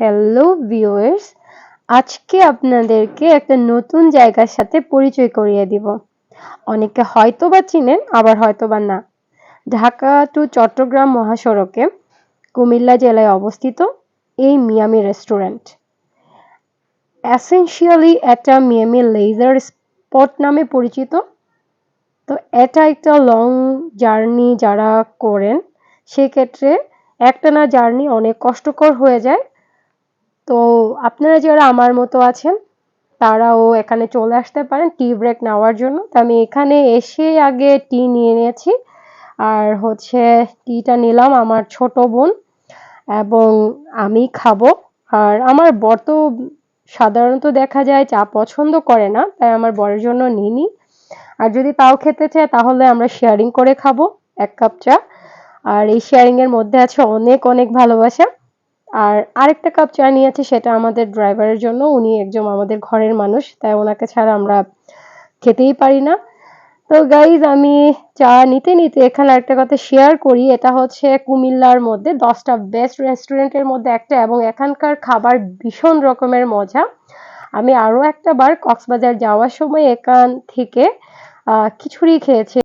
Hello viewers আজকে আপনাদেরকে একটা নতুন জায়গার সাথে পরিচয় করিয়ে দিব। অনেকে হয়তো বা চিনেন, আবার হয়তো বা না। ঢাকা টু চট্টগ্রাম মহাসড়কে কুমিল্লা জেলায় অবস্থিত এই মিয়ামি রেস্টুরেন্ট অ্যাসেনশিয়ালি এটা মিয়ামি লেজার স্পট নামে পরিচিত। তো এটা একটা লং জার্নি যারা করেন, সেক্ষেত্রে একটানা জার্নি অনেক কষ্টকর হয়ে যায়। তো আপনারা যারা আমার মতো আছেন, তারাও এখানে চলে আসতে পারেন টি ব্রেক নেওয়ার জন্য। তো আমি এখানে এসে আগে টি নিয়ে নিয়েছি। আর হচ্ছে টিটা নিলাম আমার ছোট বোন এবং আমি খাব। আর আমার বর তো সাধারণত দেখা যায় চা পছন্দ করে না, তাই আমার বরের জন্য নিইনি। আর যদি তাও খেতে চায়, তাহলে আমরা শেয়ারিং করে খাব এক কাপ চা। আর এই শেয়ারিংয়ের মধ্যে আছে অনেক অনেক ভালোবাসা। আর আরেকটা কাপ চা নিয়েছে সেটা আমাদের ড্রাইভারের জন্য। উনি একজন আমাদের ঘরের মানুষ, তাই ওনাকে ছাড়া আমরা খেতেই পারি না। তো গাইজ আমি চা নিতে নিতে এখানে একটা কথা শেয়ার করি। এটা হচ্ছে কুমিল্লার মধ্যে দশটা বেস্ট রেস্টুরেন্টের মধ্যে একটা এবং এখানকার খাবার ভীষণ রকমের মজা। আমি আরও একটা বার কক্সবাজার যাওয়ার সময় এখান থেকে খিচুড়ি খেয়েছি।